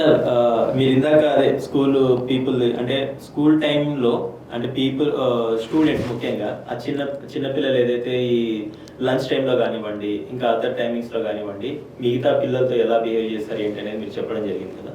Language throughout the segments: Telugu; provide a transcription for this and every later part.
సార్ మీరు ఇందాక అదే స్కూల్ పీపుల్ అంటే స్కూల్ టైంలో అంటే పీపుల్ స్టూడెంట్ ముఖ్యంగా ఆ చిన్న చిన్న పిల్లలు ఏదైతే ఈ లంచ్ టైంలో కానివ్వండి ఇంకా అదర్ టైమింగ్స్లో కానివ్వండి మిగతా పిల్లలతో ఎలా బిహేవ్ చేస్తారు ఏంటి అనేది మీరు చెప్పడం జరిగింది కదా.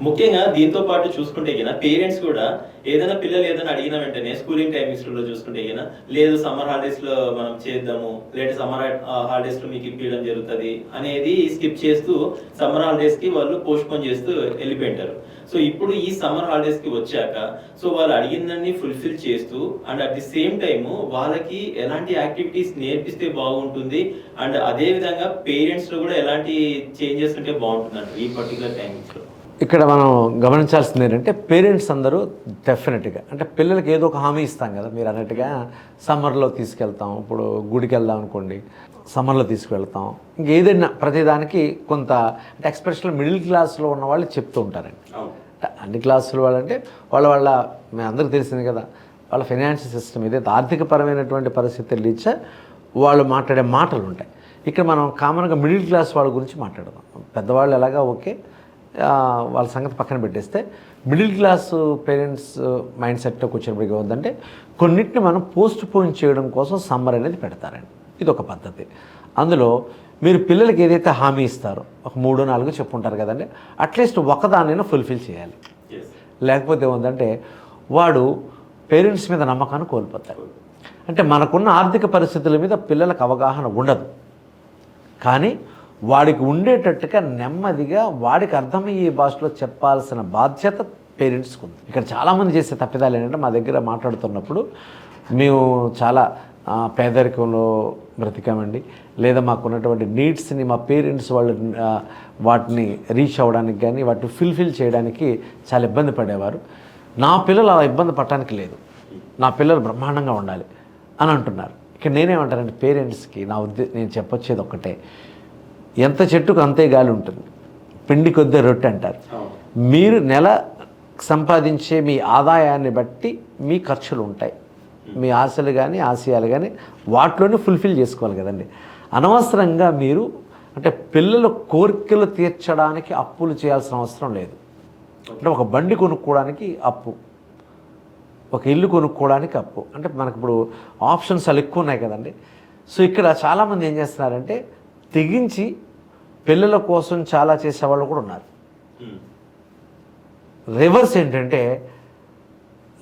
ముఖ్యంగా దీంతో పాటు చూసుకుంటే గిన పేరెంట్స్ కూడా ఏదైనా పిల్లలు ఏదైనా అడిగిన వెంటనే స్కూలింగ్ టైమింగ్స్లో చూసుకుంటే గిన లేదు సమ్మర్ హాలిడేస్లో మనం చేద్దాము లేదా సమ్మర్ హాలిడేస్లో మీకు ఇప్పించడం జరుగుతుంది అనేది స్కిప్ చేస్తూ సమ్మర్ హాలిడేస్కి వాళ్ళు పోస్ట్ పోన్ చేస్తూ వెళ్ళిపోయింటారు. సో ఇప్పుడు ఈ సమ్మర్ హాలిడేస్కి వచ్చాక సో వాళ్ళు అడిగిందని ఫుల్ఫిల్ చేస్తూ and at the same time వాళ్ళకి ఎలాంటి యాక్టివిటీస్ నేర్పిస్తే బాగుంటుంది అండ్ అదే విధంగా పేరెంట్స్లో కూడా ఎలాంటి చేంజెస్ ఉంటే బాగుంటుంది ఈ పర్టికులర్ టైమింగ్స్లో ఇక్కడ మనం గమనించాల్సింది ఏంటంటే పేరెంట్స్ అందరూ డెఫినెట్గా అంటే పిల్లలకి ఏదో ఒక హామీ ఇస్తాం కదా మీరు అన్నట్టుగా సమ్మర్లో తీసుకెళ్తాం ఇప్పుడు గుడికి వెళ్దాం అనుకోండి సమ్మర్లో తీసుకువెళ్తాం. ఇంక ఏదైనా ప్రతిదానికి కొంత అంటే ఎక్స్పెషల్ మిడిల్ క్లాస్లో ఉన్న వాళ్ళు చెప్తూ ఉంటారండి. అన్ని క్లాసుల వాళ్ళంటే వాళ్ళ వాళ్ళ మీ అందరికీ తెలిసింది కదా వాళ్ళ ఫైనాన్షియల్ సిస్టమ్ ఏదైతే ఆర్థికపరమైనటువంటి పరిస్థితులు ఇచ్చా వాళ్ళు మాట్లాడే మాటలు ఉంటాయి. ఇక్కడ మనం కామన్గా మిడిల్ క్లాస్ వాళ్ళ గురించి మాట్లాడదాం. పెద్దవాళ్ళు ఎలాగా ఓకే వాళ్ళ సంగతి పక్కన పెట్టేస్తే మిడిల్ క్లాస్ పేరెంట్స్ మైండ్ సెట్లోకి వచ్చినప్పటికీ ఏముందంటే కొన్నిటిని మనం పోస్ట్ పోన్ చేయడం కోసం సమ్మర్ అనేది పెడతారండి. ఇది ఒక పద్ధతి. అందులో మీరు పిల్లలకి ఏదైతే హామీ ఇస్తారో ఒక మూడు నాలుగు చెప్పుంటారు కదండి అట్లీస్ట్ ఒకదానైనా ఫుల్ఫిల్ చేయాలి. లేకపోతే ఏముందంటే వాడు పేరెంట్స్ మీద నమ్మకాన్ని కోల్పోతాడు. అంటే మనకున్న ఆర్థిక పరిస్థితుల మీద పిల్లలకు అవగాహన ఉండదు. కానీ వాడికి ఉండేటట్టుగా నెమ్మదిగా వాడికి అర్థమయ్యే భాషలో చెప్పాల్సిన బాధ్యత పేరెంట్స్కి ఉంది ఇక్కడ చాలామంది చేసే తప్పిదాలు ఏంటంటే మా దగ్గర మాట్లాడుతున్నప్పుడు మేము చాలా పేదరికంలో బ్రతికామండి. లేదా మాకున్నటువంటి నీడ్స్ని మా పేరెంట్స్ వాళ్ళు వాటిని రీచ్ అవ్వడానికి కానీ వాటిని ఫుల్ఫిల్ చేయడానికి చాలా ఇబ్బంది పడేవారు. నా పిల్లలు అలా ఇబ్బంది పడటానికి లేదు. నా పిల్లలు బ్రహ్మాండంగా ఉండాలి అని అంటున్నారు. ఇక్కడ నేనేమంటానంటే పేరెంట్స్కి నా ఉద్దే నేను చెప్పొచ్చేది ఒక్కటే. ఎంత చెట్టుకు అంతే గాలి ఉంటుంది. పిండి కొద్ది రొట్టె అంటారు. మీరు నెల సంపాదించే మీ ఆదాయాన్ని బట్టి మీ ఖర్చులు ఉంటాయి. మీ ఆశలు కానీ ఆశయాలు కానీ వాటిలోనే ఫుల్ఫిల్ చేసుకోవాలి కదండి. అనవసరంగా మీరు అంటే పిల్లల కోరికలు తీర్చడానికి అప్పులు చేయాల్సిన అవసరం లేదు. అంటే ఒక బండి కొనుక్కోవడానికి అప్పు. ఒక ఇల్లు కొనుక్కోవడానికి అప్పు. అంటే మనకి ఇప్పుడు ఆప్షన్స్ చాలా ఎక్కువ ఉన్నాయి కదండి. సో ఇక్కడ చాలామంది ఏం చేస్తున్నారంటే తెగించి పిల్లల కోసం చాలా చేసేవాళ్ళు కూడా ఉన్నారు. రివర్స్ ఏంటంటే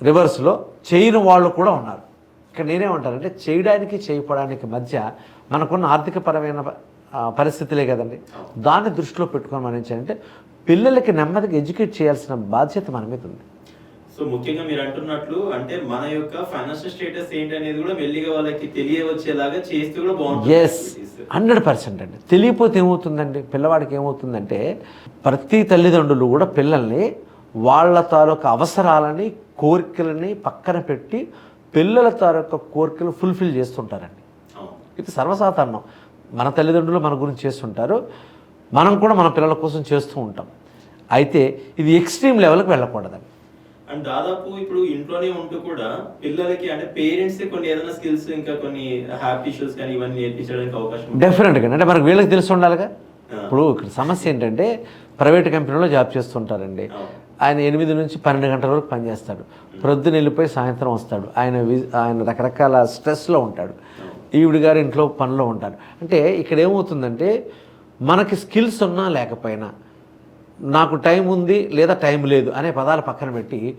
రివర్స్లో చేయని వాళ్ళు కూడా ఉన్నారు. ఇక్కడ నేనేమంటానంటే చేయడానికి చేయకపోవడానికి మధ్య మనకున్న ఆర్థికపరమైన పరిస్థితులే కదండి. దాన్ని దృష్టిలో పెట్టుకొని మనం ఏం చేయాలంటే పిల్లలకి నెమ్మదిగా ఎడ్యుకేట్ చేయాల్సిన బాధ్యత మన మీద ఉంది. సో ముఖ్యంగా మీరు అంటున్నట్లు అంటే మన యొక్క ఫైనాన్షియల్ స్టేటస్ ఏంటి అనేది కూడా మెల్లిగా వాళ్ళకి తెలియవచ్చేలాగా చేస్తే కూడా బాగుంటుంది. ఎస్ హండ్రెడ్ పర్సెంట్ అండి. తెలియపోతే ఏమవుతుందండి? పిల్లవాడికి ఏమవుతుందంటే ప్రతి తల్లిదండ్రులు కూడా పిల్లల్ని వాళ్ళ తాలూకా అవసరాలని కోరికలని పక్కన పెట్టి పిల్లల తాలూకా కోరికలు ఫుల్ఫిల్ చేస్తుంటారండి. ఇది సర్వసాధారణం. మన తల్లిదండ్రులు మన గురించి చేస్తుంటారు. మనం కూడా మన పిల్లల కోసం చేస్తూ ఉంటాం. అయితే ఇది ఎక్స్ట్రీమ్ లెవెల్కి వెళ్ళకూడదండి. అండ్ దాదాపు ఇప్పుడు ఇంట్లోనే ఉంటూ కూడా పిల్లలకి అంటే పేరెంట్స్ కొన్ని ఏదైనా స్కిల్స్ ఇంకా కొన్ని హ్యాపీ ఇష్యూస్ కానీ ఇవన్నీ నేర్పించడానికి అవకాశం ఉంది. డెఫినెట్గా అంటే మనకు వీళ్ళకి తెలిసి ఉండాలిగా. ఇప్పుడు ఇక్కడ సమస్య ఏంటంటే ప్రైవేట్ కంపెనీలో జాబ్ చేస్తుంటారండి. ఆయన ఎనిమిది నుంచి పన్నెండు గంటల వరకు పనిచేస్తాడు ప్రొద్దున వెళ్ళిపోయి సాయంత్రం వస్తాడు. ఆయన ఆయన రకరకాల స్ట్రెస్లో ఉంటాడు. ఈవిడ గారు ఇంట్లో పనిలో ఉంటారు అంటే ఇక్కడ ఏమవుతుందంటే మనకి స్కిల్స్ ఉన్నా లేకపోయినా నాకు టైం ఉంది లేదా టైం లేదు అనే పదాలు పక్కన పెట్టి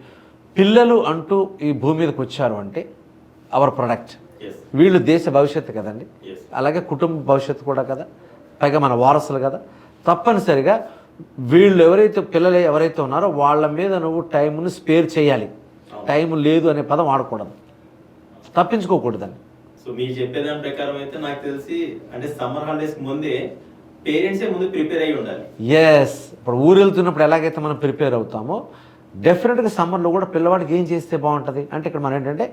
పిల్లలు అంటూ ఈ భూమి మీదకి వచ్చారు అంటే అవర్ ప్రొడక్ట్ Yes. వీళ్ళు దేశ భవిష్యత్తు కదండి. Yes. అలాగే కుటుంబ భవిష్యత్తు కూడా కదా. పైగా మన వారసులు కదా. తప్పనిసరిగా వీళ్ళు ఎవరైతే పిల్లలు ఎవరైతే ఉన్నారో వాళ్ళ మీద నువ్వు టైంను స్పేర్ చేయాలి. టైం లేదు అనే పదం వాడకూడదు. తప్పించుకోకూడదండి. సో మీరు చెప్పేదాని ప్రకారం అయితే నాకు తెలిసి అంటే సమ్మర్ హాలిడేస్ ముందే పేరెంట్సే ముందు ప్రిపేర్ అయి ఉండాలి. ఎస్ ఇప్పుడు ఊరు వెళ్తున్నప్పుడు ఎలాగైతే మనం ప్రిపేర్ అవుతామో డెఫినెట్గా సమ్మర్లో కూడా పిల్లవాడికి ఏం చేస్తే బాగుంటుంది? అంటే ఇక్కడ మనం ఏంటంటే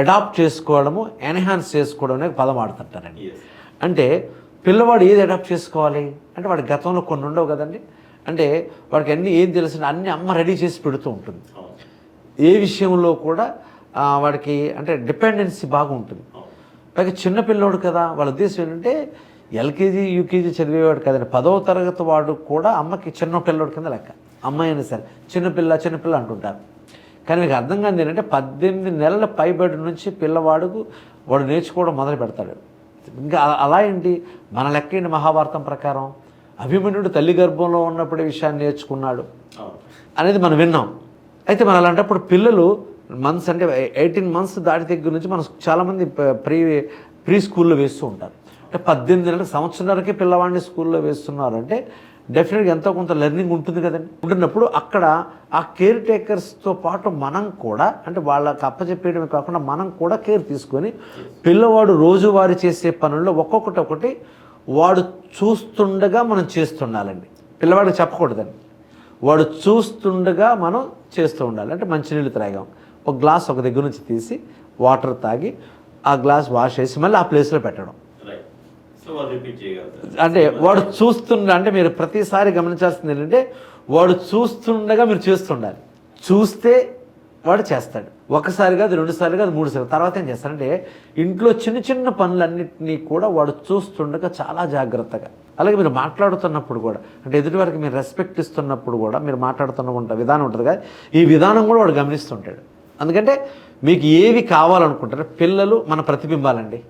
అడాప్ట్ చేసుకోవడము ఎన్హాన్స్ చేసుకోవడం అనే పదం వాడుతుంటారండి. ఎస్ అంటే పిల్లవాడు ఏది అడాప్ట్ చేసుకోవాలి? అంటే వాడి గతంలో కొన్ని ఉండవు కదండి. అంటే వాడికి అన్నీ ఏం తెలుసు అన్నీ అమ్మ రెడీ చేసి పెడుతూ ఉంటుంది. ఏ విషయంలో కూడా వాడికి అంటే డిపెండెన్సీ బాగా ఉంటుంది అవును. పైగా చిన్న పిల్లోడు కదా వాళ్ళ ఉద్దేశం ఏంటంటే ఎల్కేజీ యూకేజీ చదివేవాడు కదండి. పదవ తరగతి వాడు కూడా అమ్మకి చిన్న పిల్లోడు కింద లెక్క. అమ్మాయి అయినా సరే. చిన్నపిల్ల చిన్నపిల్ల అంటుంటారు. కానీ మీకు అర్థం కాదు ఏంటంటే పద్దెనిమిది నెలల పైబడి నుంచి పిల్లవాడుకు వాడు నేర్చుకోవడం మొదలు పెడతాడు. ఇంకా అలా ఏంటి? మన లెక్క ఏంటి మహాభారతం ప్రకారం? అభిమన్యుడు తల్లి గర్భంలో ఉన్నప్పుడే విషయాన్ని నేర్చుకున్నాడు అనేది మనం విన్నాం. అయితే మనం అలాంటప్పుడు పిల్లలు మంత్స్ అంటే ఎయిటీన్ మంత్స్ దాటి దగ్గర నుంచి మనం చాలామంది ప్రీ ప్రీ స్కూల్లో వేస్తూ ఉంటారు. అంటే పద్దెనిమిది నెలల సంవత్సరాలకే పిల్లవాడిని స్కూల్లో వేస్తున్నారు అంటే డెఫినెట్గా ఎంతో కొంత లెర్నింగ్ ఉంటుంది కదండి. ఉంటున్నప్పుడు అక్కడ ఆ కేర్ టేకర్స్తో పాటు మనం కూడా అంటే వాళ్ళకి అప్పచెప్పేయడమే కాకుండా మనం కూడా కేర్ తీసుకొని పిల్లవాడు రోజువారి చేసే పనుల్లో ఒక్కొక్కటి ఒకటి వాడు చూస్తుండగా మనం చేస్తుండాలండి. పిల్లవాడికి చెప్పకూడదండి. వాడు చూస్తుండగా మనం చేస్తూ ఉండాలి. అంటే మంచినీళ్ళు త్రాగాం. ఒక గ్లాస్ ఒక దగ్గర నుంచి తీసి వాటర్ తాగి ఆ గ్లాస్ వాష్ చేసి మళ్ళీ ఆ ప్లేస్లో పెట్టడం రైట్ సో వాళ్ళు రిపీట్ చేయగలుగుతారు అంటే వాడు చూస్తుండ అంటే మీరు ప్రతిసారి గమనించాల్సింది ఏంటంటే వాడు చూస్తుండగా మీరు చేస్తుండాలి. చూస్తే వాడు చేస్తాడు. ఒకసారి కాదు రెండు సార్లు కాదు మూడు సార్లు. తర్వాత ఏం చేస్తారంటే ఇంట్లో చిన్న చిన్న పనులన్నింటినీ కూడా వాడు చూస్తుండగా చాలా జాగ్రత్తగా. అలాగే మీరు మాట్లాడుతున్నప్పుడు కూడా అంటే ఎదుటి వారికి మీరు రెస్పెక్ట్ ఇస్తున్నప్పుడు కూడా మీరు మాట్లాడుతున్న ఉంట విధానం ఉంటుంది కదా ఈ విధానం కూడా వాడు గమనిస్తుంటాడు. అందుకంటే మీకు ఏవి కావాలనుకుంటారో పిల్లలు మన ప్రతిబింబాలండి.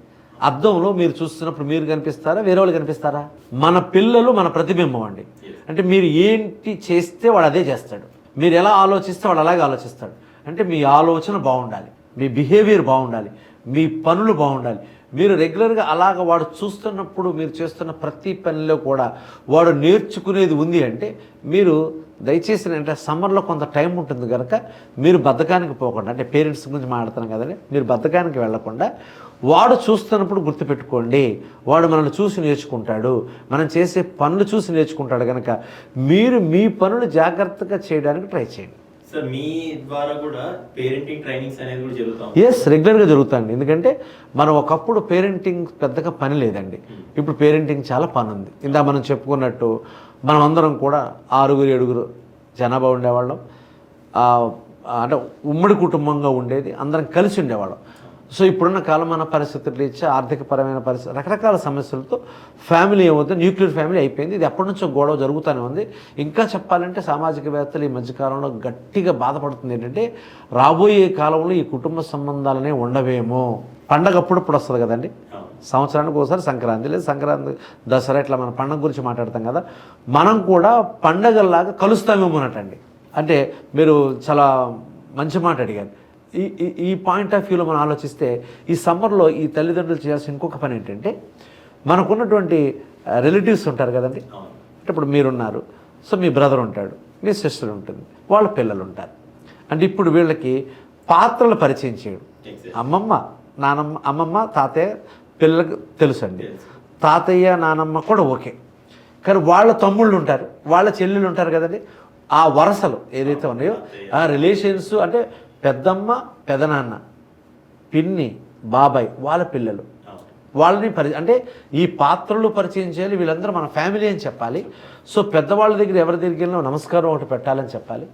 అద్దంలో మీరు చూస్తున్నప్పుడు మీరు కనిపిస్తారా? వేరే వాళ్ళు కనిపిస్తారా? మన పిల్లలు మన ప్రతిబింబం అండి. అంటే మీరు ఏంటి చేస్తే వాడు అదే చేస్తాడు. మీరు ఎలా ఆలోచిస్తే వాడు అలాగే ఆలోచిస్తాడు. అంటే మీ ఆలోచన బాగుండాలి. మీ బిహేవియర్ బాగుండాలి. మీ పనులు బాగుండాలి. మీరు రెగ్యులర్గా అలాగ వాడు చూస్తున్నప్పుడు మీరు చేస్తున్న ప్రతి పనిలో కూడా వాడు నేర్చుకునేది ఉంది అంటే మీరు దయచేసి అంటే సమ్మర్లో కొంత టైం ఉంటుంది కనుక మీరు బద్ధకానికి పోకుండా అంటే పేరెంట్స్ గురించి మాట్లాడుతున్నాం కదండి మీరు బద్ధకానికి వెళ్ళకుండా వాడు చూస్తున్నప్పుడు గుర్తుపెట్టుకోండి వాడు మనల్ని చూసి నేర్చుకుంటాడు మనం చేసే పనులు చూసి నేర్చుకుంటాడు కనుక మీరు మీ పనులు జాగ్రత్తగా చేయడానికి ట్రై చేయండి. సార్ మీ ద్వారా కూడా పేరెంటింగ్ ట్రైనింగ్స్ అనేది కూడా జరుగుతాం ఎస్ రెగ్యులర్గా జరుగుతుంది ఎందుకంటే మనం ఒకప్పుడు పేరెంటింగ్ పెద్దగా పని లేదండి. ఇప్పుడు పేరెంటింగ్ చాలా పని ఉంది. ఇందా మనం చెప్పుకున్నట్టు మనం అందరం కూడా ఆరుగురు ఏడుగురు జనాభా ఉండేవాళ్ళం. అంటే ఉమ్మడి కుటుంబంగా ఉండేది. అందరం కలిసి ఉండేవాళ్ళం. సో ఇప్పుడున్న కాలమాన పరిస్థితులు ఇచ్చే ఆర్థికపరమైన పరిస్థితి రకరకాల సమస్యలతో ఫ్యామిలీ ఏమవుతుంది? న్యూక్లియర్ ఫ్యామిలీ అయిపోయింది. ఇది ఎప్పటి నుంచో గొడవ జరుగుతూనే ఉంది. ఇంకా చెప్పాలంటే సామాజికవేత్తలు ఈ మధ్యకాలంలో గట్టిగా బాధపడుతుంది. ఏంటంటే రాబోయే కాలంలో ఈ కుటుంబ సంబంధాలనే ఉండవేమో. పండగ అప్పుడప్పుడు వస్తుంది కదండి. సంవత్సరానికి ఒకసారి సంక్రాంతి లేదు సంక్రాంతి దసరా ఇట్లా మన పండగ గురించి మాట్లాడతాం కదా. మనం కూడా పండగల్లాగా కలుస్తామేమోనటండి అంటే మీరు చాలా మంచి మాట అడిగారు. ఈ ఈ- ఈ పాయింట్ ఆఫ్ వ్యూలో మనం ఆలోచిస్తే ఈ సమ్మర్లో ఈ తల్లిదండ్రులు చేయాల్సిన ఇంకొక పని ఏంటంటే మనకున్నటువంటి రిలేటివ్స్ ఉంటారు కదండి. అంటే ఇప్పుడు మీరున్నారు. సో మీ బ్రదర్ ఉంటాడు. మీ సిస్టర్ ఉంటుంది. వాళ్ళ పిల్లలు ఉంటారు. అంటే ఇప్పుడు వీళ్ళకి పాత్రలు పరిచయం చేయడం. అమ్మమ్మ నానమ్మ అమ్మమ్మ తాతయ్య పిల్లలకు తెలుసు అండి తెలుసు. తాతయ్య నానమ్మ కూడా ఓకే. కానీ వాళ్ళ తమ్ముళ్ళు ఉంటారు. వాళ్ళ చెల్లెళ్ళు ఉంటారు కదండి. ఆ వరసలు ఏదైతే ఉన్నాయో ఆ రిలేషన్స్ అంటే పెద్దమ్మ పెదనాన్న పిన్ని బాబాయ్ వాళ్ళ పిల్లలు. వాళ్ళని పరి అంటే ఈ పాత్రలు పరిచయం చేయాలి వీళ్ళందరూ మన ఫ్యామిలీ అని చెప్పాలి. సో పెద్దవాళ్ళ దగ్గర ఎవరి దగ్గరికి వెళ్ళినా నమస్కారం ఒకటి పెట్టాలని చెప్పాలి.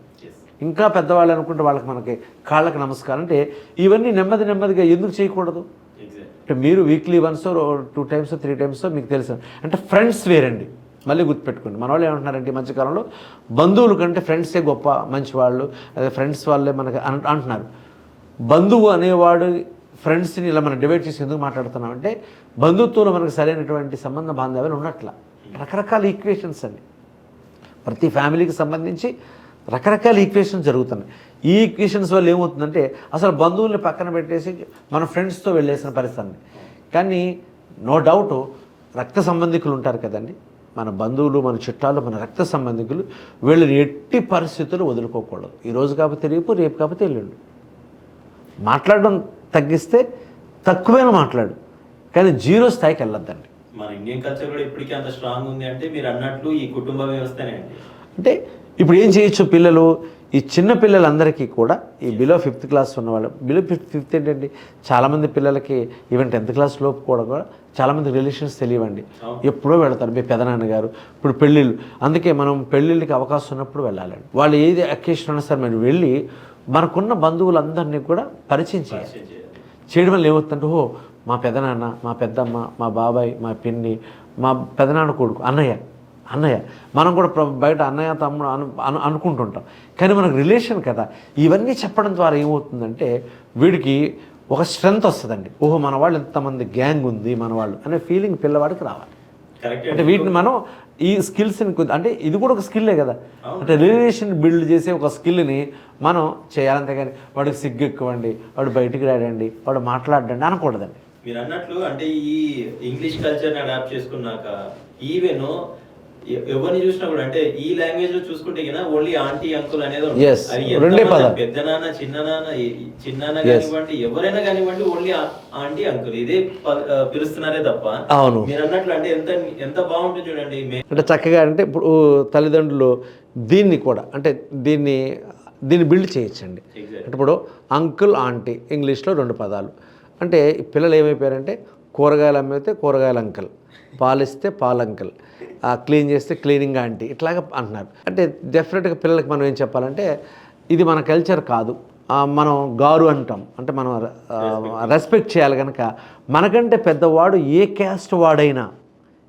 ఇంకా పెద్దవాళ్ళు అనుకుంటే వాళ్ళకి మనకి కాళ్ళకి నమస్కారం. అంటే ఇవన్నీ నెమ్మది నెమ్మదిగా ఎందుకు చేయకూడదు? అంటే మీరు weekly once two times three times మీకు తెలుసు. అంటే ఫ్రెండ్స్ వేరండి. మళ్ళీ గుర్తుపెట్టుకోండి. మన వాళ్ళు ఏమంటున్నారంటే ఈ మధ్యకాలంలో బంధువుల కంటే ఫ్రెండ్సే గొప్ప మంచి వాళ్ళు అదే ఫ్రెండ్స్ వాళ్ళే మనకి అన్- అంటున్నారు. బంధువు అనేవాడు ఫ్రెండ్స్ని ఇలా మనం డివైడ్ చేసి ఎందుకు మాట్లాడుతున్నాం అంటే బంధుత్వంలో మనకు సరైనటువంటి సంబంధ బాంధవ్యాలు ఉన్నట్ల. రకరకాల ఈక్వేషన్స్ అండి. ప్రతి ఫ్యామిలీకి సంబంధించి రకరకాల ఈక్వేషన్స్ జరుగుతున్నాయి. ఈ ఈక్వేషన్స్ వల్ల ఏమవుతుందంటే అసలు బంధువుల్ని పక్కన పెట్టేసి మన ఫ్రెండ్స్తో వెళ్ళేసిన పరిస్థితి కానీ నో డౌట్ రక్త సంబంధికులు ఉంటారు కదండి. మన బంధువులు మన చుట్టాలు మన రక్త సంబంధికులు వీళ్ళని ఎట్టి పరిస్థితులు వదులుకోకూడదు. ఈరోజు కాకపోతే రేపు రేపు కాకపోతే ఎల్లుండి. మాట్లాడడం తగ్గిస్తే తక్కువైనా మాట్లాడు కానీ జీరో స్థాయికి వెళ్ళొద్దండి. మన ఇండియన్ కల్చర్ కూడా ఇప్పటికీ అంత స్ట్రాంగ్ ఉంది అంటే మీరు అన్నట్లు ఈ కుటుంబ వ్యవస్థనే అంటే ఇప్పుడు ఏం చేయొచ్చు పిల్లలు? ఈ చిన్న పిల్లలందరికీ కూడా ఈ బిలో ఫిఫ్త్ క్లాస్ ఉన్న వాళ్ళు బిలో ఫిఫ్త్ ఫిఫ్త్ ఏంటండి? చాలామంది పిల్లలకి ఈవెన్ టెన్త్ క్లాస్ లోపు కూడా కూడా చాలామంది రిలేషన్స్ తెలియవండి. ఎప్పుడో వెళతారు. మీ పెదనాన్న గారు ఇప్పుడు పెళ్ళిళ్ళు. అందుకే మనం పెళ్ళిళ్ళకి అవకాశం ఉన్నప్పుడు వెళ్ళాలండి. వాళ్ళు ఏది అకేషన్ ఉన్నా సరే మనం వెళ్ళి మనకున్న బంధువులందరినీ కూడా పరిచయం చేయాలి పరిచయం చేయాలి. చేయడం వల్ల ఏమవుతుందంటే ఓ మా పెదనాన్న మా పెద్దమ్మ మా బాబాయ్ మా పిన్ని మా పెదనాన్న కొడుకు అన్నయ్య అన్నయ్య మనం కూడా బయట అన్నయ్య తమ్ముడు అను అను అనుకుంటుంటాం. కానీ మనకు రిలేషన్ కదా. ఇవన్నీ చెప్పడం ద్వారా ఏమవుతుందంటే వీడికి ఒక స్ట్రెంగ్త్ వస్తుందండి. ఓహో మన వాళ్ళు ఎంతమంది గ్యాంగ్ ఉంది మన వాళ్ళు అనే ఫీలింగ్ పిల్లవాడికి రావాలి. కరెక్ట్ అంటే వీటిని మనం ఈ స్కిల్స్ని అంటే ఇది కూడా ఒక స్కిల్లే కదా. అంటే రిలేషన్ బిల్డ్ చేసే ఒక స్కిల్ని మనం చేయాలంతే కానీ వాడికి సిగ్గు ఎక్కువండి వాడు బయటికి రాడండి వాడు మాట్లాడండి అనకూడదండి. మీరు అన్నట్లు అంటే ఈ ఇంగ్లీష్ కల్చర్ అడాప్ట్ చేసుకున్నాక ఈవెన్ ఎవరిని చూసినా కూడా అంటే ఈ లాంగ్వేజ్లో చూసుకుంటే కదా ఓన్లీ ఆంటీ అంకుల్ అనేది రెండే పదాలు. పెద్ద నాన్న చిన్న నాన్న చిన్నాన్న. కానివ్వండి ఎవరైనా కానివ్వండి ఓన్లీ ఆంటీ అంకుల్ ఇదే పిలుస్తున్నారే తప్ప అవును. మీరు అన్నట్లు అంటే ఎంత ఎంత బాగుంటుంది చూడండి అంటే చక్కగా అంటే ఇప్పుడు తల్లిదండ్రులు దీన్ని కూడా అంటే దీన్ని దీన్ని బిల్డ్ చేయొచ్చండి ఇప్పుడు అంకుల్ ఆంటీ ఇంగ్లీష్లో రెండు పదాలు అంటే పిల్లలు ఏమైపోయారంటే కూరగాయలు అమ్మితే కూరగాయల అంకుల్ పాలిస్తే పాల అంకుల్ క్లీన్ చేస్తే క్లీనింగ్ ఆంటీ ఇట్లాగా అంటున్నారు. అంటే డెఫినెట్గా పిల్లలకి మనం ఏం చెప్పాలంటే ఇది మన కల్చర్ కాదు. మనం గారు అంటాం. అంటే మనం రెస్పెక్ట్ చేయాలి కనుక మనకంటే పెద్దవాడు ఏ క్యాస్ట్ వాడైనా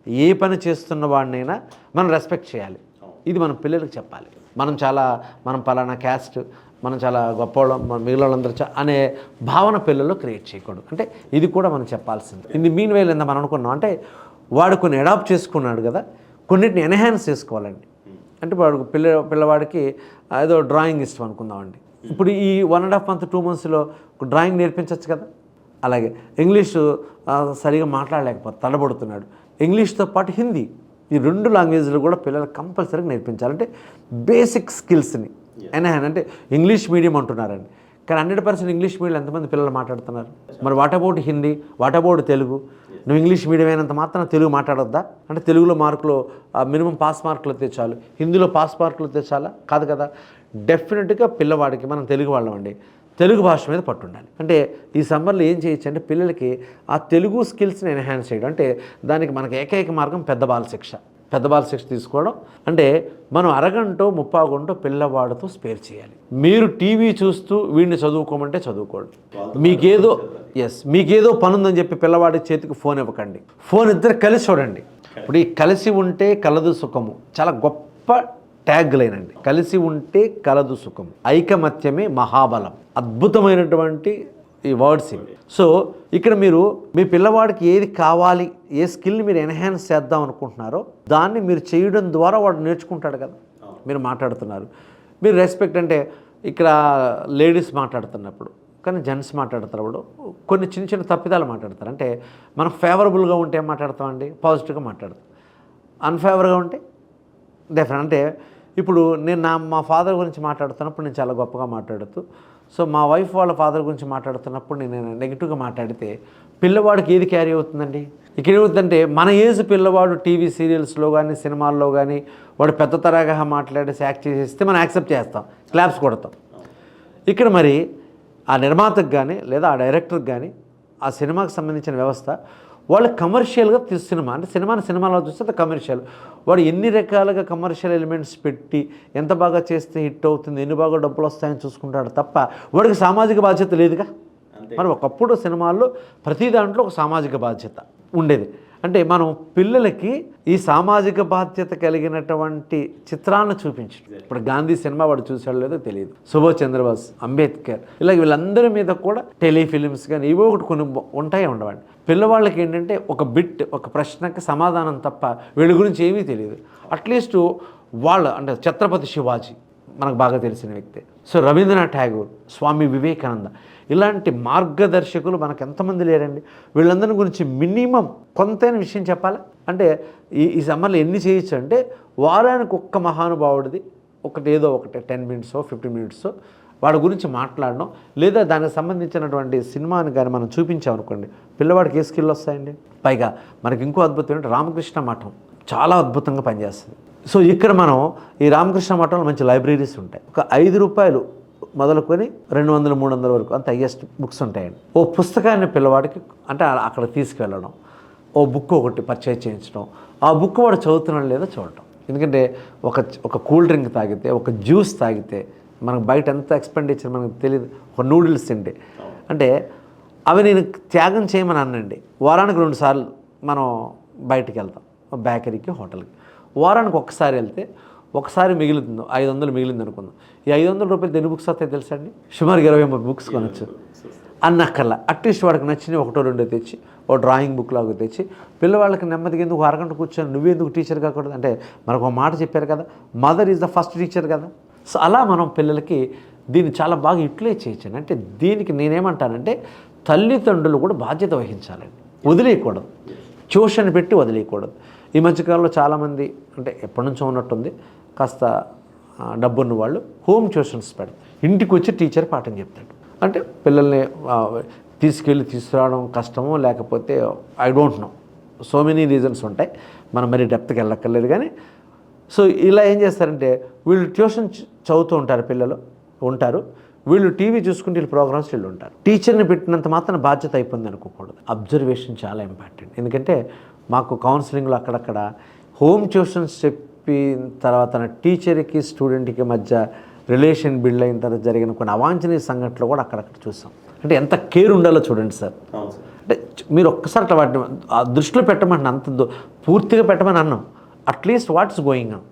ఏ పని చేస్తున్న వాడినైనా మనం రెస్పెక్ట్ చేయాలి. ఇది మనం పిల్లలకు చెప్పాలి. మనం చాలా మనం పలానా క్యాస్ట్ మనం చాలా గొప్పవాళ్ళం మిగిలిన వాళ్ళందరూ చా- అనే భావన పిల్లల్లో క్రియేట్ చేయకూడదు. అంటే ఇది కూడా మనం చెప్పాల్సింది. ఇది మీన్ వేలు ఎంత మనం అనుకున్నాం అంటే వాడు కొన్ని అడాప్ట్ చేసుకున్నాడు కదా కొన్నిటిని ఎన్హాన్స్ చేసుకోవాలండి. అంటే వాడు పిల్ల పిల్లవాడికి ఏదో డ్రాయింగ్ ఇష్టం అనుకుందామండి. ఇప్పుడు ఈ one and half month two మంత్స్లో డ్రాయింగ్ నేర్పించవచ్చు కదా? అలాగే ఇంగ్లీషు సరిగా మాట్లాడలేకపోతే తడబడుతున్నాడు. ఇంగ్లీష్తో పాటు హిందీ ఈ రెండు లాంగ్వేజ్లు కూడా పిల్లలకు కంపల్సరీగా నేర్పించాలంటే బేసిక్ స్కిల్స్ని ఎన్హాన్ అంటే ఇంగ్లీష్ మీడియం అంటున్నారండి. కానీ హండ్రెడ్ పర్సెంట్ ఇంగ్లీష్ మీడియం ఎంతమంది పిల్లలు మాట్లాడుతున్నారు? మరి what about Hindi what about Telugu నువ్వు ఇంగ్లీష్ మీడియం అయినంత మాత్రం తెలుగు మాట్లాడొద్దా? అంటే తెలుగులో మార్కులు మినిమం పాస్ మార్కులు వస్తే చాలు. హిందీలో పాస్ మార్కులు వస్తే చాలా? కాదు కదా. డెఫినెట్గా పిల్లవాడికి మనం తెలుగు వాళ్ళం అండి తెలుగు భాష మీద పట్టు ఉండాలి అంటే ఈ సమ్మర్లో ఏం చేయొచ్చు అంటే పిల్లలకి ఆ తెలుగు స్కిల్స్ని ఎన్హాన్స్ చేయడం. అంటే దానికి మనకి ఏకైక మార్గం పెద్ద బాల శిక్ష పెద్ద బాల శిక్ష తీసుకోవడం. అంటే మనం అరగంటో ముప్పాగంటో పిల్లవాడితో స్పేర్ చేయాలి. మీరు టీవీ చూస్తూ వీడిని చదువుకోమంటే చదువుకోండి. మీకేదో ఎస్ మీకేదో పని ఉందని చెప్పి పిల్లవాడి చేతికి ఫోన్ ఇవ్వకండి. ఫోన్ ఇద్దరు కలిసి చూడండి. ఇప్పుడు ఈ కలిసి ఉంటే కలదు సుఖము. చాలా గొప్ప ట్యాగ్ లైన్ అండి కలిసి ఉంటే కలదు సుఖం ఐకమత్యమే మహాబలం. అద్భుతమైనటువంటి ఈ వర్డ్స్ ఇవి. సో ఇక్కడ మీరు మీ పిల్లవాడికి ఏది కావాలి ఏ స్కిల్ని మీరు ఎన్హాన్స్ చేద్దాం అనుకుంటున్నారో దాన్ని మీరు చేయడం ద్వారా వాడు నేర్చుకుంటాడు కదా. మీరు మాట్లాడుతున్నారు. మీరు రెస్పెక్ట్ అంటే ఇక్కడ లేడీస్ మాట్లాడుతున్నప్పుడు కానీ జెంట్స్ మాట్లాడుతున్నప్పుడు కొన్ని చిన్న చిన్న తప్పిదాలు మాట్లాడతారు. అంటే మనం ఫేవరబుల్గా ఉంటే ఏం మాట్లాడతామండి పాజిటివ్గా మాట్లాడతాం. అన్ఫేవర్గా ఉంటే డెఫినెట్ అంటే ఇప్పుడు నేను నా మా ఫాదర్ గురించి మాట్లాడుతున్నప్పుడు నేను చాలా గొప్పగా మాట్లాడుతూ సో మా వైఫ్ వాళ్ళ ఫాదర్ గురించి మాట్లాడుతున్నప్పుడు నేను నెగిటివ్గా మాట్లాడితే పిల్లవాడికి ఏది క్యారీ అవుతుందండి? ఇక్కడ ఏమవుతుందంటే మన ఏజ్ పిల్లవాడు టీవీ సీరియల్స్లో కానీ సినిమాల్లో కానీ వాడు పెద్ద తరగా మాట్లాడేసి యాక్ట్ చేసేస్తే మనం యాక్సెప్ట్ చేస్తాం క్లాప్స్ కొడతాం. ఇక్కడ మరి ఆ నిర్మాతకు కానీ లేదా ఆ డైరెక్టర్కి కానీ ఆ సినిమాకి సంబంధించిన వ్యవస్థ వాళ్ళు కమర్షియల్గా తీసు సినిమా అంటే సినిమాని సినిమాలో చూస్తే అది కమర్షియల్. వాడు ఎన్ని రకాలుగా కమర్షియల్ ఎలిమెంట్స్ పెట్టి ఎంత బాగా చేస్తే హిట్ అవుతుంది ఎన్ని బాగా డబ్బులు వస్తాయని చూసుకుంటాడు తప్ప వాడికి సామాజిక బాధ్యత లేదుగా? మరి ఒకప్పుడు సినిమాల్లో ప్రతి దాంట్లో ఒక సామాజిక బాధ్యత ఉండేది. అంటే మనం పిల్లలకి ఈ సామాజిక బాధ్యత కలిగినటువంటి చిత్రాలను చూపించడం. ఇప్పుడు గాంధీ సినిమా వాడు చూసాడో లేదో తెలియదు. సుభాష్ చంద్రబోస్ అంబేద్కర్ ఇలా వీళ్ళందరి మీద కూడా టెలిఫిలిమ్స్ కానీ ఇవో ఒకటి కొన్ని ఉంటాయి ఉండవండి. పిల్లవాళ్ళకి ఏంటంటే ఒక బిట్ ఒక ప్రశ్నకి సమాధానం తప్ప వీళ్ళ గురించి ఏమీ తెలియదు. అట్లీస్ట్ వాళ్ళ అంటే ఛత్రపతి శివాజీ మనకు బాగా తెలిసిన వ్యక్తి. సో రవీంద్రనాథ్ ఠాగూర్ స్వామి వివేకానంద ఇలాంటి మార్గదర్శకులు మనకు ఎంతమంది లేరండి? వీళ్ళందరి గురించి మినిమం కొంతైన విషయం చెప్పాలి? అంటే ఈ ఈ సమ్మర్లో ఎన్ని చేయొచ్చు అంటే వారానికి ఒక్క మహానుభావుడిది ఒకటి ఏదో ఒకటి టెన్ మినిట్స్ ఫిఫ్టీన్ మినిట్స్ వాడి గురించి మాట్లాడడం. లేదా దానికి సంబంధించినటువంటి సినిమాని కానీ మనం చూపించామనుకోండి పిల్లవాడికి ఏ స్కిల్ వస్తాయండి? పైగా మనకి ఇంకో అద్భుతం ఏంటంటే రామకృష్ణ మఠం చాలా అద్భుతంగా పనిచేస్తుంది. సో ఇక్కడ మనం ఈ రామకృష్ణ మఠంలో మంచి లైబ్రరీస్ ఉంటాయి. ఒక ఐదు రూపాయలు మొదలుకొని రెండు వందల మూడు వందల వరకు అంత హయ్యెస్ట్ బుక్స్ ఉంటాయండి. ఓ పుస్తకాన్ని పిల్లవాడికి అంటే అక్కడ తీసుకెళ్ళడం ఓ బుక్ ఒకటి పర్చేజ్ చేయించడం ఆ బుక్ వాడు చదువుతున్నాడు లేదో చూడటం. ఎందుకంటే ఒక ఒక కూల్ డ్రింక్ తాగితే ఒక జ్యూస్ తాగితే మనకు బయట ఎంత ఎక్స్పెండిచర్ మనకు తెలియదు ఒక నూడిల్స్ తింటే. అంటే అవి నేను త్యాగం చేయమని అన్నండి. వారానికి రెండు సార్లు మనం బయటికి వెళ్తాం బేకరీకి హోటల్కి. వారానికి ఒక్కసారి వెళ్తే ఒకసారి మిగిలింది ఐదు వందలు మిగిలింది అనుకుందాం. ఈ ఐదు వందల రూపాయలు ఎన్ని బుక్స్ వస్తాయి తెలుసా అండి? సుమారుగా ఇరవై ముప్పై బుక్స్ కొనొచ్చు. అన్నక్కర్లా. అట్లీస్ట్ వాడికి నచ్చినవి ఒకటో రెండో తెచ్చి ఓ డ్రాయింగ్ బుక్ లాగా తెచ్చి పిల్లవాళ్ళకి నెమ్మదిగా ఎందుకు అరగంట కూర్చొని నువ్వెందుకు టీచర్ కాకూడదు అంటే మనకు ఒక మాట చెప్పారు కదా mother is the first teacher కదా. సో అలా మనం పిల్లలకి దీన్ని చాలా బాగా యూటిలైజ్ చేయొచ్చండి. అంటే దీనికి నేనేమంటానంటే తల్లిదండ్రులు కూడా బాధ్యత వహించాలండి. వదిలేయకూడదు. ట్యూషన్ పెట్టి వదిలేయకూడదు. ఈ మధ్యకాలంలో చాలామంది అంటే ఎప్పటి నుంచో ఉన్నట్టుంది కాస్త డబ్బున్న వాళ్ళు హోమ్ ట్యూషన్స్ పెడతారు ఇంటికి వచ్చి టీచర్ పాఠం చెప్తాడు. అంటే పిల్లల్ని తీసుకెళ్ళి తీసుకురావడం కష్టము లేకపోతే I don't know so many reasons ఉంటాయి. మనం మరి డెప్త్కి వెళ్ళక్కర్లేదు కానీ సో ఇలా ఏం చేస్తారంటే వీళ్ళు ట్యూషన్ చదువుతూ ఉంటారు పిల్లలు ఉంటారు. వీళ్ళు టీవీ చూసుకుంటే వీళ్ళు ప్రోగ్రామ్స్ వీళ్ళు ఉంటారు. టీచర్ని పెట్టినంత మాత్రం బాధ్యత అయిపోయింది అనుకోకూడదు. అబ్జర్వేషన్ చాలా ఇంపార్టెంట్ ఎందుకంటే మాకు కౌన్సిలింగ్లో అక్కడక్కడ హోమ్ ట్యూషన్స్ చెప్పిన తర్వాత టీచర్కి స్టూడెంట్కి మధ్య రిలేషన్ బిల్డ్ అయిన తర్వాత జరిగిన కొన్ని అవాంఛనీయ సంఘటనలు కూడా అక్కడక్కడ చూసాం. అంటే ఎంత కేర్ ఉండాలో చూడండి సార్. అంటే మీరు ఒక్కసారి అట్లా వాటిని ఆ దృష్టిలో పెట్టమని అంత పూర్తిగా పెట్టమని అన్నాం. At least what's going on?